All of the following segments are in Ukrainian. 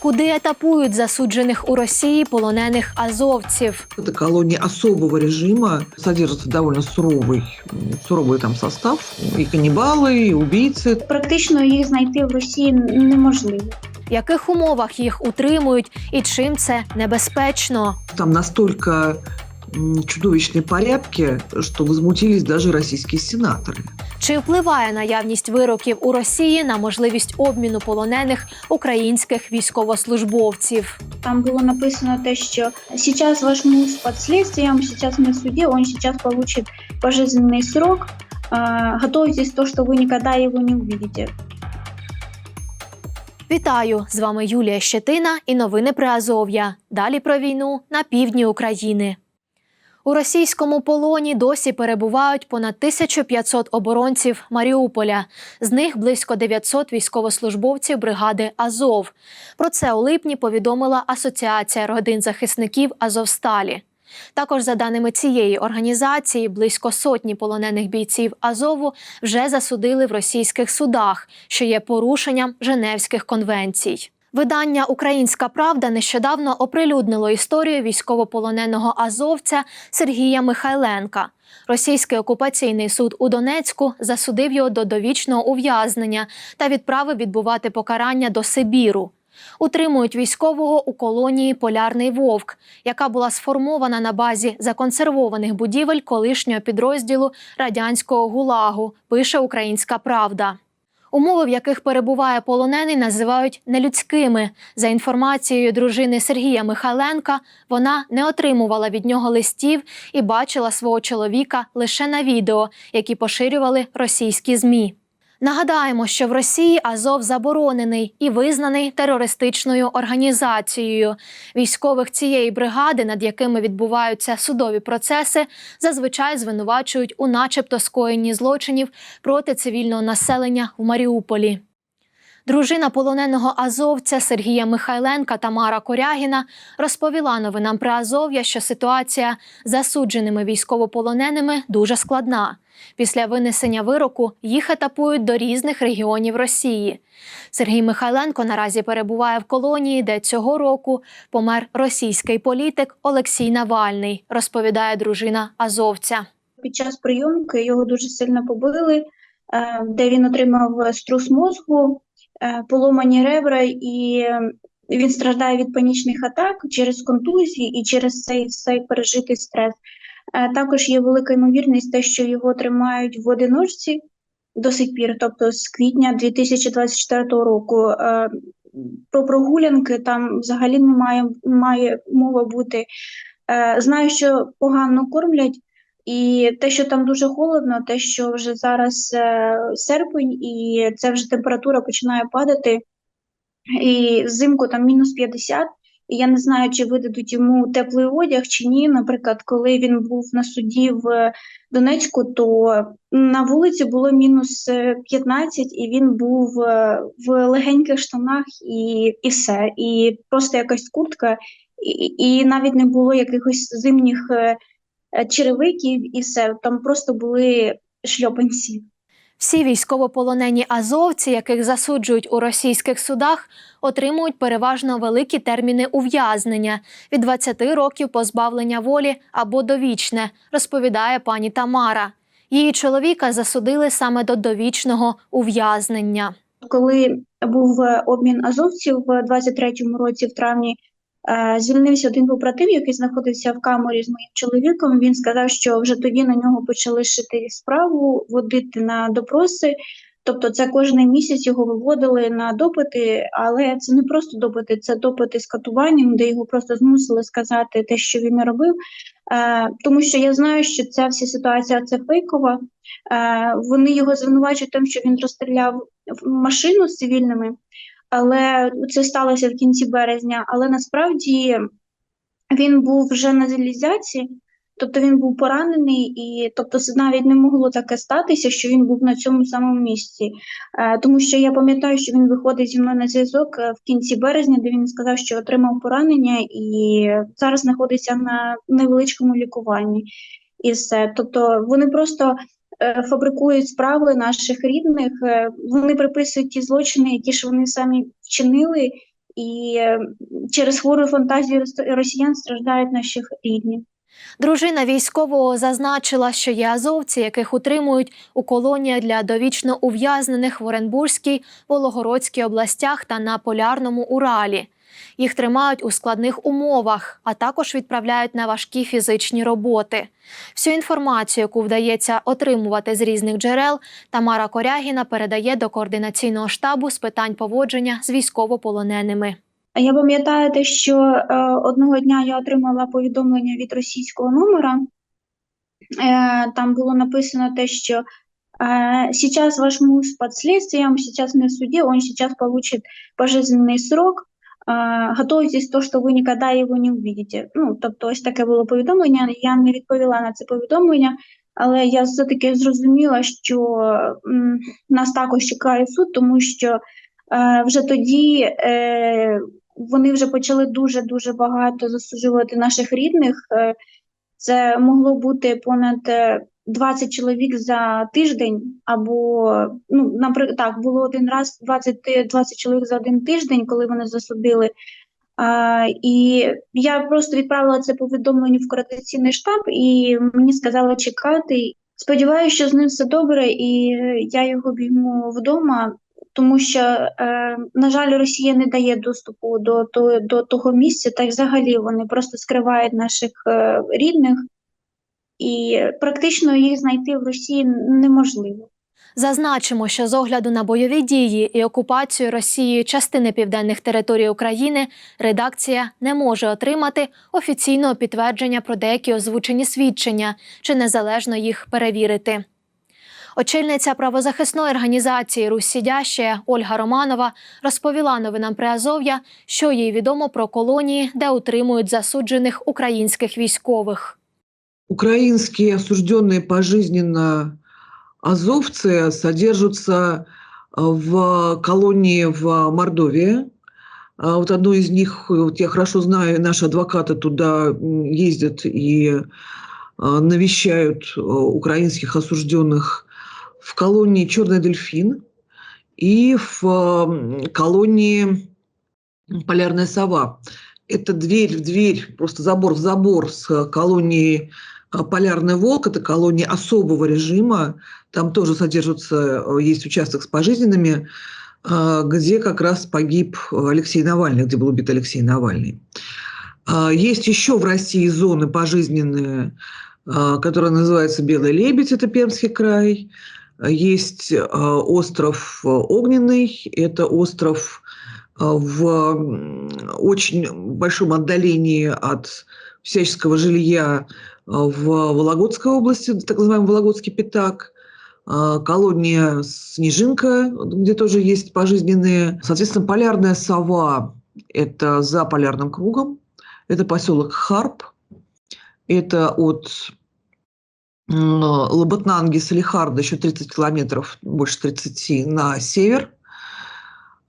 Куди етапують засуджених у Росії полонених азовців? Это колония особого режима, содержится довольно суровый, м, суровый там состав, и каннибалы, и убийцы. Практично їх знайти в Росії неможливо. В яких умовах їх утримують і чим це небезпечно? Там настолько м, чудовищные порядки, что возмутились даже российские сенаторы. Чи впливає наявність вироків у Росії на можливість обміну полонених українських військовослужбовців? Там було написано те, що сейчас ваш муж под следствием, сейчас мы в суде, он сейчас получит пожизненный срок. А, Готовьтесь то, что вы никогда его не увидите. Вітаю! З вами Юлія Щетина і новини про Азов'я. Далі про війну на півдні України. У російському полоні досі перебувають понад 1500 оборонців Маріуполя. З них близько 900 військовослужбовців бригади Азов. Про це у липні повідомила Асоціація родин захисників Азовсталі. Також, за даними цієї організації, близько сотні полонених бійців Азову вже засудили в російських судах, що є порушенням Женевських конвенцій. Видання Українська Правда нещодавно оприлюднило історію військовополоненого азовця Сергія Михайленка. Російський окупаційний суд у Донецьку засудив його до довічного ув'язнення та відправив відбувати покарання до Сибіру. Утримують військового у колонії Полярний Вовк, яка була сформована на базі законсервованих будівель колишнього підрозділу радянського гулагу. Пише Українська Правда. Умови, в яких перебуває полонений, називають нелюдськими. За інформацією дружини Сергія Михайленка, вона не отримувала від нього листів і бачила свого чоловіка лише на відео, які поширювали російські змі. Нагадаємо, що в Росії Азов заборонений і визнаний терористичною організацією. Військових цієї бригади, над якими відбуваються судові процеси, зазвичай звинувачують у начебто скоєнні злочинів проти цивільного населення в Маріуполі. Дружина полоненого азовця Сергія Михайленка Тамара Корягіна розповіла новинам про Азов'я, що ситуація з засудженими військовополоненими дуже складна. Після винесення вироку їх етапують до різних регіонів Росії. Сергій Михайленко наразі перебуває в колонії, де цього року помер російський політик Олексій Навальний, розповідає дружина азовця. Під час прийомки його дуже сильно побили, е, де він отримав струс мозку, поломані ребра, і е, він страждає від панічних атак через контузії і через цей цей пережитий стрес. Е, Також є велика ймовірність, те, що його тримають в одиночці до сих пір, тобто з квітня 2024 року. Е, Про прогулянки там взагалі немає, має мова бути. Е, Знаю, що погано кормлять. І те, що там дуже холодно, те, що вже зараз е, серпень, і це вже температура починає падати, і взимку там мінус 50, і я не знаю, чи видадуть йому теплий одяг чи ні. Наприклад, коли він був на суді в Донецьку, то на вулиці було мінус е, 15, і він був е, в легеньких штанах і, і все. І просто якась куртка, і, і навіть не було якихось зимніх. Е, черевиків і все. Там просто були шльопанці. Всі військовополонені азовці, яких засуджують у російських судах, отримують переважно великі терміни ув'язнення від 20 років позбавлення волі або довічне, розповідає пані Тамара. Її чоловіка засудили саме до довічного ув'язнення. Коли був е, обмін азовців в 23-му році, в травні, звільнився один побратим, який знаходився в камері з моїм чоловіком. Він сказав, що вже тоді на нього почали шити справу, водити на допроси. Тобто це кожен місяць його виводили на допити, але це не просто допити, це допити з катуванням, де його просто змусили сказати те, що він робив. Е, тому що я знаю, що ця вся ситуація це фейкова. Е, вони його звинувачують тим, що він розстріляв машину з цивільними, але це сталося в кінці березня. Але насправді він був вже на залізяці, тобто він був поранений, і тобто навіть не могло таке статися, що він був на цьому самому місці. Е, тому що я пам'ятаю, що він виходить зі мною на зв'язок е, в кінці березня, де він сказав, що отримав поранення і зараз знаходиться на невеличкому лікуванні. І все. Тобто вони просто фабрикують справи наших рідних, е, вони приписують ті злочини, які ж вони самі вчинили, і е, через хвору фантазію росіян страждають наші рідні. Дружина військового зазначила, що є азовці, яких утримують у колоніях для довічно ув'язнених в Оренбурзькій, Вологодській областях та на полярному Уралі. Їх тримають у складних умовах, а також відправляють на важкі фізичні роботи. Всю інформацію, яку вдається отримувати з різних джерел, Тамара Корягіна передає до координаційного штабу з питань поводження з військовополоненими. Я пам'ятаю те, що е, одного дня я отримала повідомлення від російського номера. Е, там було написано те, що е, сейчас ваш муж под следствием, сейчас на суде, он сейчас получит пожизненный срок. Готуйтесь то, що ви ніколи його не увидите. Ну, тобто, ось таке було повідомлення. Я не відповіла на це повідомлення, але я все-таки зрозуміла, що м, нас також чекає суд, тому що е, вже тоді е, вони вже почали дуже дуже багато засуджувати наших рідних. Е, Це могло бути понад е, 20 чоловік за тиждень, або ну, наприклад, так було один раз 20, ти- 20 чоловік за один тиждень, коли вони засудили. А, і я просто відправила це повідомлення в координаційний штаб, і мені сказали чекати. Сподіваюся, що з ним все добре, і я його обійму вдома, тому що, е, на жаль, Росія не дає доступу до, до, до того місця, та й взагалі вони просто скривають наших е, рідних, і практично їх знайти в Росії неможливо. Зазначимо, що з огляду на бойові дії і окупацію Росією частини південних територій України редакція не може отримати офіційного підтвердження про деякі озвучені свідчення чи незалежно їх перевірити. Очільниця правозахисної організації Русь Ольга Романова розповіла новинам Приазов'я, що їй відомо про колонії, де утримують засуджених українських військових. Украинские осужденные пожизненно азовцы содержатся а, в колонии в Мордовии. А Вот одну из них, вот я хорошо знаю, наши адвокаты туда ездят и а, навещают украинских осужденных в колонии «Черный дельфин» и в колонии «Полярная сова». Это дверь в дверь, просто забор в забор с колонией «Полярный волк». Это колония особого режима. Там тоже содержится, э, есть участок с пожизненными, а, где как раз погиб Алексей Навальный, где был убит Алексей Навальный. А, Есть еще в России зоны пожизненные, а, которая называется «Белый лебедь», это Пермский край. А, Есть а, остров э, Огненный, это остров а, в очень большом отдалении от всяческого жилья а, в Вологодской области, так называемый Вологодский пятак, а, колония Снежинка, где тоже есть пожизненные. Соответственно, полярная сова – это за полярным кругом, это поселок Харп, это от м, Лоботнанги, Салихарда еще 30 километров, больше 30 на север.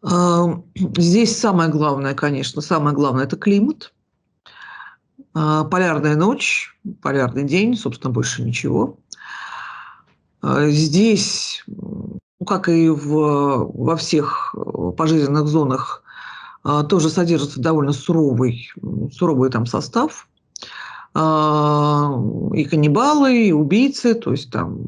А, Здесь самое главное, конечно, самое главное – это климат. А, Полярная ночь, полярный день, собственно, больше ничего. А, Здесь, ну, как и в, во всех э, пожизненных зонах, а, тоже содержится довольно суровый, суровый там состав. И каннибалы, и убийцы, то есть там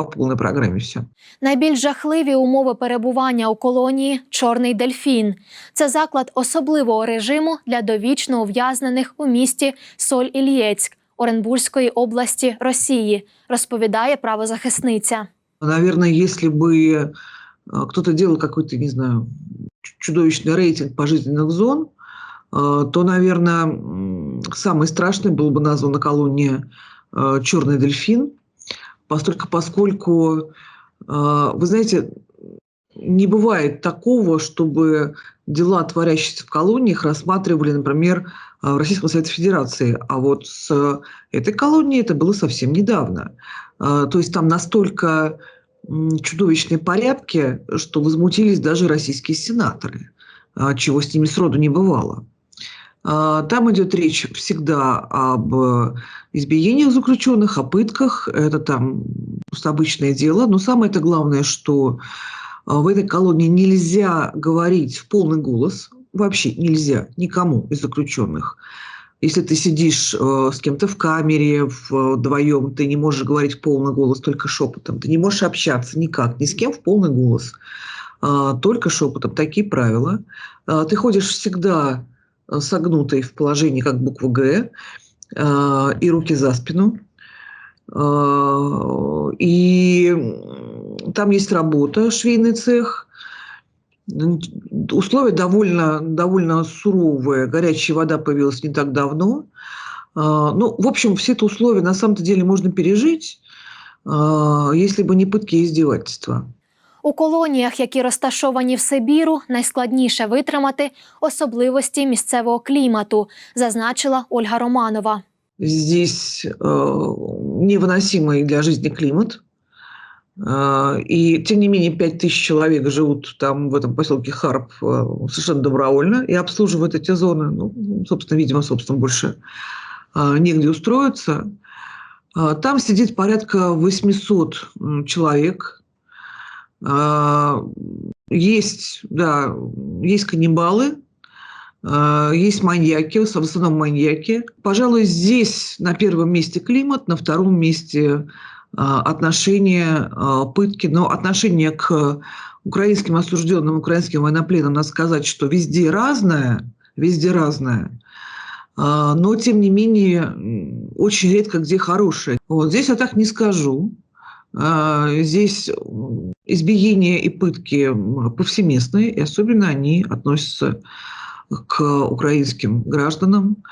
по полной программе все. Найбільш жахливі умови перебування у колонії Чорний дельфін. Це заклад особливого режиму для довічно ув'язнених у місті Соль Ільєцьк Оренбурзької області Росії, розповідає правозахисниця. Наверное, если бы э, кто-то делал какой-то, не знаю, ч- чудовищный рейтинг пожизненных зон, э, то, наверное, м, самой страшной была бы названа колония э, «Черный дельфин», постольку, поскольку, э, вы знаете, не бывает такого, чтобы дела, творящиеся в колониях, рассматривали, например, э, в Российском Совете Федерации. А вот с э, этой колонией это было совсем недавно. А, То есть там настолько чудовищные порядки, что возмутились даже российские сенаторы, чего с ними сроду не бывало. А, Там идет речь всегда об избиениях заключенных, о пытках. Это там обычное дело. Но самое это главное, что а, в этой колонии нельзя говорить в полный голос, вообще нельзя никому из заключенных. Если ты сидишь э, с кем-то в камере вдвоем, ты не можешь говорить в полный голос, только шепотом. Ты не можешь общаться никак, ни с кем в полный голос, а, только шепотом. Такие правила. А, ты ходишь всегда согнутой в положении, как буква «Г», а, и руки за спину. А, И там есть работа, швейный цех. Условия довольно, довольно суровые. Горячая вода появилась не так давно. Ну, в общем, все это условия на самом-то деле можно пережить, если бы не пытки и издевательства. У колоніях, які розташовані в Сибіру, найскладніше витримати особливості місцевого клімату, зазначила Ольга Романова. Здесь э, невыносимый для жизни климат. А, И, тем не менее, 5000 человек живут там, в этом поселке Харп, э, совершенно добровольно и обслуживают эти зоны. Ну, собственно, видимо, собственно, больше а, негде устроиться. А, Там сидит порядка 800 м, человек. А, Есть, да, есть каннибалы, а, есть маньяки, в основном маньяки. Пожалуй, здесь на первом месте климат, на втором месте а, отношение, пытки, но отношение к украинским осужденным, украинским военнопленным, надо сказать, что везде разное, везде разное. Но, тем не менее, очень редко где хорошее. Вот здесь я так не скажу. А, Здесь избиения и пытки повсеместные, и особенно они относятся к украинским гражданам.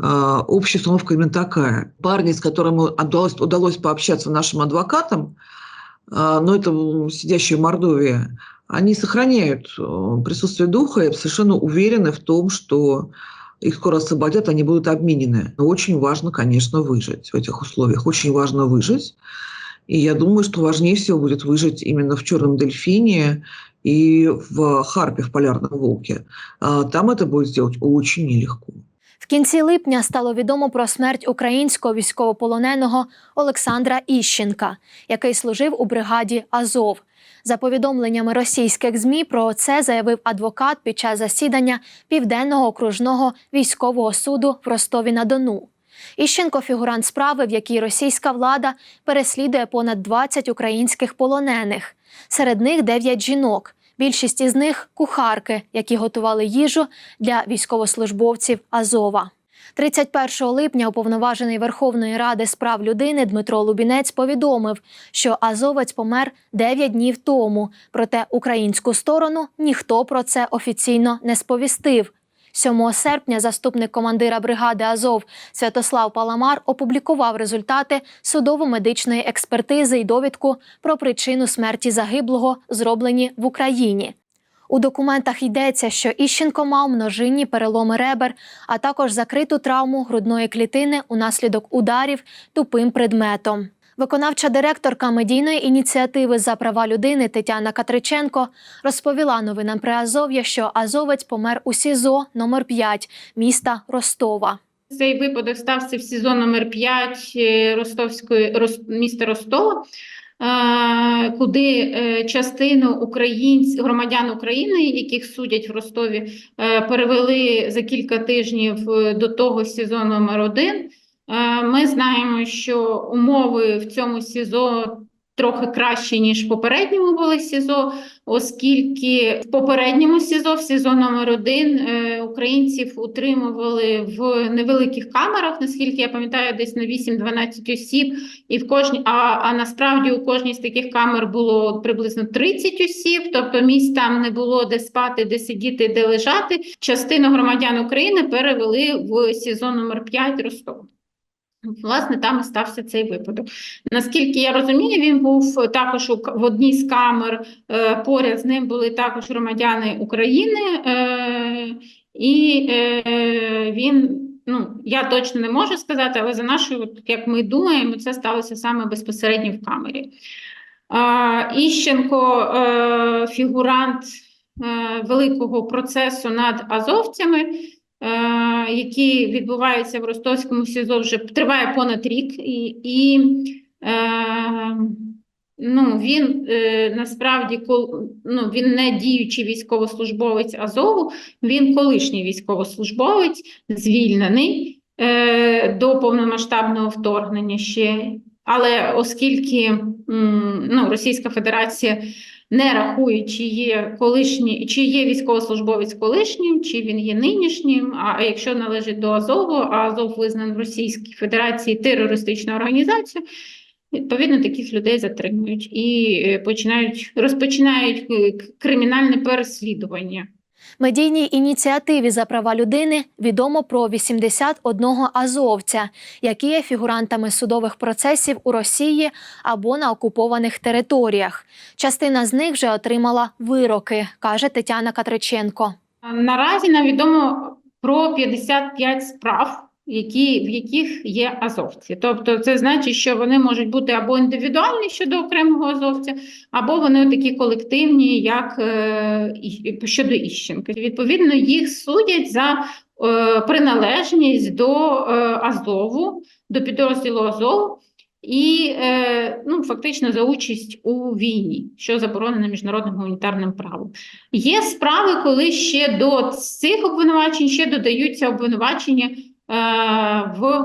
А, Общая установка именно такая. Парни, с которыми удалось, удалось пообщаться нашим адвокатам, а, но это сидящие в Мордовии, они сохраняют присутствие духа и совершенно уверены в том, что их скоро освободят, они будут обменены. Но очень важно, конечно, выжить в этих условиях. Очень важно выжить. И я думаю, что важнее всего будет выжить именно в Черном Дельфине и в Харпе, в Полярном Волке. Там это будет сделать очень нелегко. В кінці липня стало відомо про смерть українського військовополоненого Олександра Іщенка, який служив у бригаді Азов. За повідомленнями російських ЗМІ про це заявив адвокат під час засідання Південного окружного військового суду в Ростові на Дону. Іщенко фігурант справи, в якій російська влада переслідує понад 20 українських полонених. Серед них 9 жінок. Більшість із них кухарки, які готували їжу для військовослужбовців Азова. 31 липня уповноважений Верховної Ради з прав людини Дмитро Лубінець повідомив, що азовець помер 9 днів тому. Проте українську сторону ніхто про це офіційно не сповістив. 7 серпня заступник командира бригади Азов Святослав Паламар опублікував результати судово-медичної експертизи і довідку про причину смерті загиблого, зроблені в Україні. У документах йдеться, що Іщенко мав множинні переломи ребер, а також закриту травму грудної клітини унаслідок ударів тупим предметом. Виконавча директорка медійної ініціативи за права людини Тетяна Катриченко розповіла новинам при Азов'я, що азовець помер у СІЗО номер 5 міста Ростова. Цей випадок стався в СІЗО номер 5 е, Ростовської Рос- міста Ростова, е, куди е, частину українць, громадян України, яких судять в Ростові, перевели за кілька тижнів до того СІЗО номер 1. Ми знаємо, що умови в цьому СІЗО трохи кращі, ніж в попередньому були СІЗО, оскільки в попередньому СІЗО, в СІЗО номер 1 е, українців утримували в невеликих камерах, наскільки я пам'ятаю, десь на 8-12 осіб, і в кожній, а, а насправді у кожній з таких камер було приблизно 30 осіб, тобто місць там не було де спати, де сидіти, де лежати. Частину громадян України перевели в СІЗО номер 5 Ростов. Власне, там і стався цей випадок. Наскільки я розумію, він був також в одній з камер. е, Поряд з ним були також громадяни України, е, і е, він, ну я точно не можу сказати, але за нашою, як ми думаємо, це сталося саме безпосередньо в камері. Іщенко фігурант великого процесу над азовцями, е, який відбувається в Ростовському СІЗО вже триває понад рік, і, і е, ну, він е, насправді ну, він не діючий військовослужбовець Азову, він колишній військовослужбовець, звільнений до повномасштабного вторгнення ще. Але оскільки ну, Російська Федерація не рахує, чи є колишній, чи є військовослужбовець колишнім, чи він є нинішнім. А а якщо належить до Азову, а Азов визнан в Російській Федерації терористичною організацією, відповідно таких людей затримують і е, починають розпочинають е, кримінальне переслідування. Медійній ініціативі за права людини відомо про 81 азовця, які є фігурантами судових процесів у Росії або на окупованих територіях. Частина з них вже отримала вироки, каже Тетяна Катриченко. Наразі нам відомо про 55 справ, які, в яких є азовці. Тобто, це значить, що вони можуть бути або індивідуальні щодо окремого азовця, або вони такі колективні, як е, щодо Іщенка. Відповідно, їх судять за е, приналежність до е, Азову, до підрозділу Азову. І ну, фактично за участь у війні, що заборонено міжнародним гуманітарним правом. Є справи, коли ще до цих обвинувачень ще додаються обвинувачення в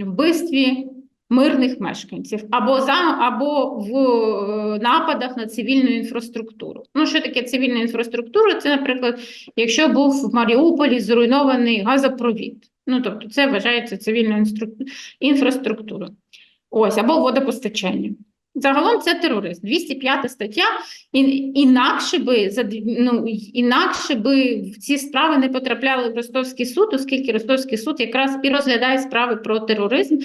вбивстві мирних мешканців або за або в е, нападах на цивільну інфраструктуру. Ну, що таке цивільна інфраструктура? Це, наприклад, якщо був в Маріуполі зруйнований газопровід. Ну, тобто, це вважається цивільною інфраструктурою. Ось, або водопостачання. Загалом це тероризм. 205 стаття. І, інакше би зад- ну, інакше би в ці справи не потрапляли в Ростовський суд, оскільки Ростовський суд якраз і розглядає справи про тероризм.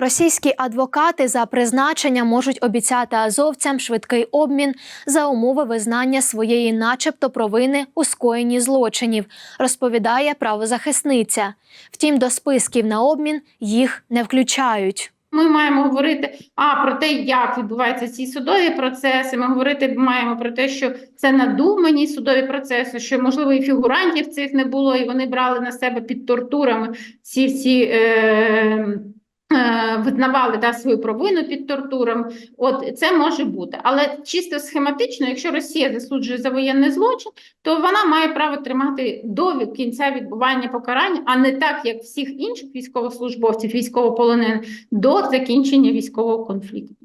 Російські адвокати за призначення можуть обіцяти азовцям швидкий обмін за умови визнання своєї, начебто, провини у скоєнні злочинів, розповідає правозахисниця. Втім, до списків на обмін їх не включають. Ми маємо говорити а про те, як відбуваються ці судові процеси. Ми говорити маємо про те, що це надумані судові процеси, що можливо і фігурантів цих не було, і вони брали на себе під тортурами ці всі. Е- Визнавали да, свою провину під тортурами, от це може бути. Але чисто схематично, якщо Росія засуджує за воєнний злочин, то вона має право тримати до кінця відбування покарання, а не так, як всіх інших військовослужбовців, військовополонених, до закінчення військового конфлікту.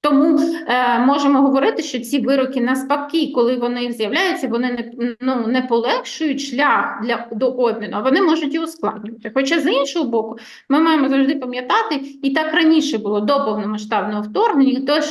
Тому е, можемо говорити, що ці вироки навпаки, коли вони з'являються, вони не, ну, не полегшують шлях для до обміну, а вони можуть і ускладнювати. Хоча з іншого боку, ми маємо завжди пам'ятати, і так раніше було до повномасштабного вторгнення. Тож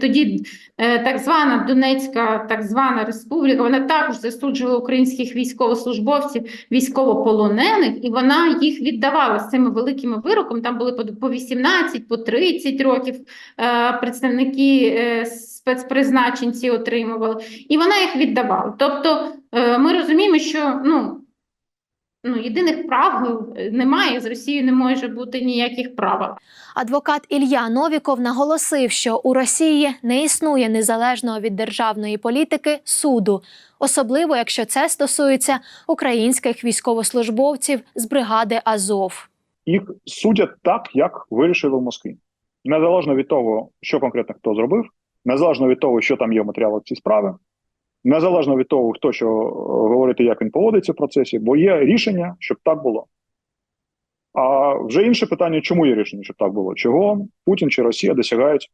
тоді е, так звана Донецька, так звана республіка, вона також засуджувала українських військовослужбовців, військовополонених, і вона їх віддавала з цими великими вироками. Там були по, по 18, по 30 років е, представники е, спецпризначенці отримували, і вона їх віддавала. Тобто е, ми розуміємо, що ну, ну, єдиних правил е, немає, з Росією не може бути ніяких правил. Адвокат Ілля Новіков наголосив, що у Росії не існує незалежного від державної політики суду, особливо якщо це стосується українських військовослужбовців з бригади Азов. їх судять так, як вирішили в Москві. Незалежно від того, що конкретно хто зробив, незалежно від того, що там є в матеріалах цієї справи, незалежно від того, хто що е, говорить як він поводиться в процесі, бо є рішення, щоб так було. А вже інше питання, чому є рішення, щоб так було? Чого Путін чи Росія досягають,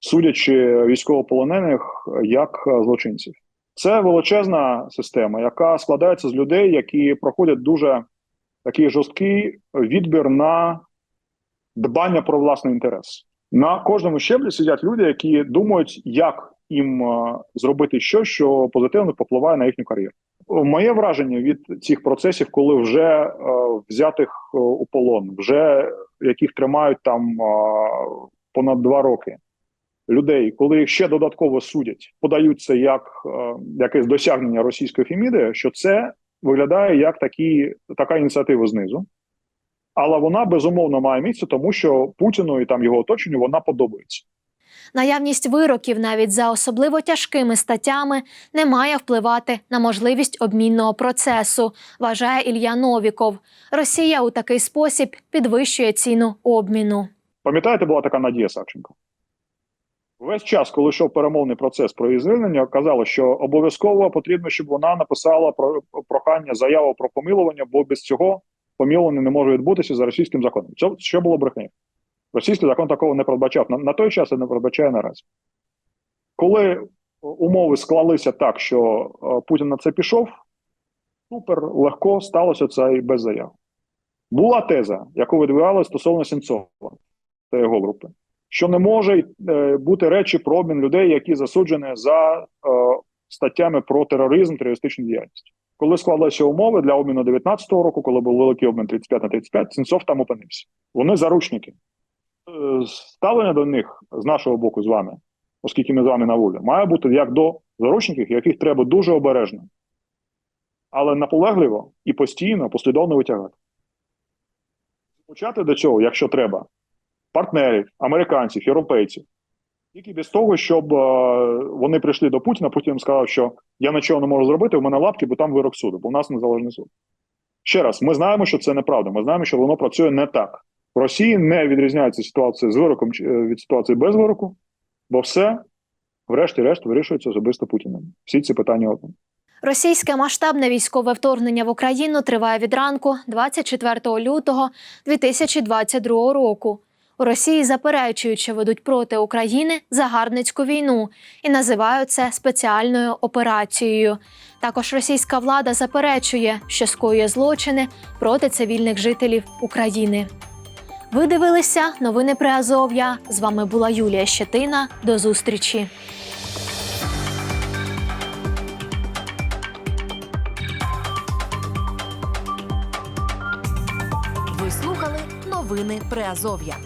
судячи військовополонених як е, злочинців? Це величезна система, яка складається з людей, які проходять дуже такий жорсткий відбір на дбання про власний інтерес. На кожному щеблі сидять люди, які думають, як їм е, зробити щось, що позитивно попливає на їхню кар'єру. Моє враження від цих процесів, коли вже е, взятих е, у полон, вже яких тримають там е, понад два роки. Людей, коли їх ще додатково судять, подають це як е, якесь досягнення російської феміди, що це виглядає як такі, така ініціатива знизу. Але вона безумовно має місце, тому що Путіну і там його оточенню вона подобається. Наявність вироків навіть за особливо тяжкими статтями не має впливати на можливість обмінного процесу, вважає Ілля Новіков. Росія у такий спосіб підвищує ціну обміну. Пам'ятаєте, була така Надія Савченко? Весь час, коли йшов перемовний процес про її звільнення, казало, що обов'язково потрібно, щоб вона написала про прохання заяву про помилування, бо без цього помилування не може відбутися за російським законом. Це що було брехнею. Російський закон такого не передбачав на, на той час і не передбачає наразі. Коли умови склалися так, що е, Путін на це пішов, супер легко сталося це і без заяв. Була теза, яку видвигали стосовно Сенцова та його групи, що не може е, бути речі про обмін людей, які засуджені за е, статтями про тероризм, терористичну діяльність. Коли склалися умови для обміну 19-го року, коли був великий обмін 35 на 35, Сенцов там опинився. Вони заручники. Е, Ставлення до них з нашого боку з вами, оскільки ми з вами на волі, має бути як до заручників, яких треба дуже обережно, але наполегливо і постійно, послідовно витягати. Почати до цього, якщо треба, партнерів, американців, європейців. Тільки без того, щоб е, вони прийшли до Путіна, Путін їм сказав, що я нічого не можу зробити, у мене лапки, бо там вирок суду, бо у нас незалежний суд. Ще раз, ми знаємо, що це неправда. Ми знаємо, що воно працює не так. В Росії не відрізняється ситуація з вироком е, від ситуації без вироку, бо все, врешті-решт, вирішується особисто Путіним. Всі ці питання одне. Російське масштабне військове вторгнення в Україну триває від ранку 24 лютого 2022 року. У Росії заперечують, що ведуть проти України загарбницьку війну і називають це спеціальною операцією. Також російська влада заперечує, що скоює злочини проти цивільних жителів України. Ви дивилися новини при Азов'я. З вами була Юлія Щетина. До зустрічі. Ви слухали новини Приазов'я.